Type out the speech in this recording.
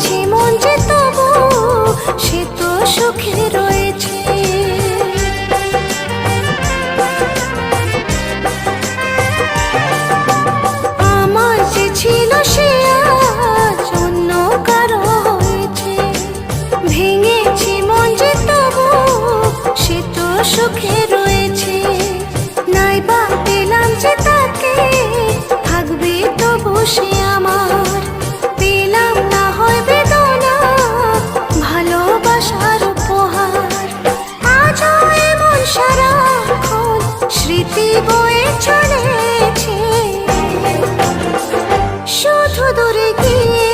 আছে মন যে সে তো সুখে রয়েছে। আমার যে ছিল সে কারও সুখে রয়েছে। নাই বা পেলাম যে তাকে, থাকবে তবু সে স্মৃতি বয়ে চলেছে। শুধু দূরে গিয়ে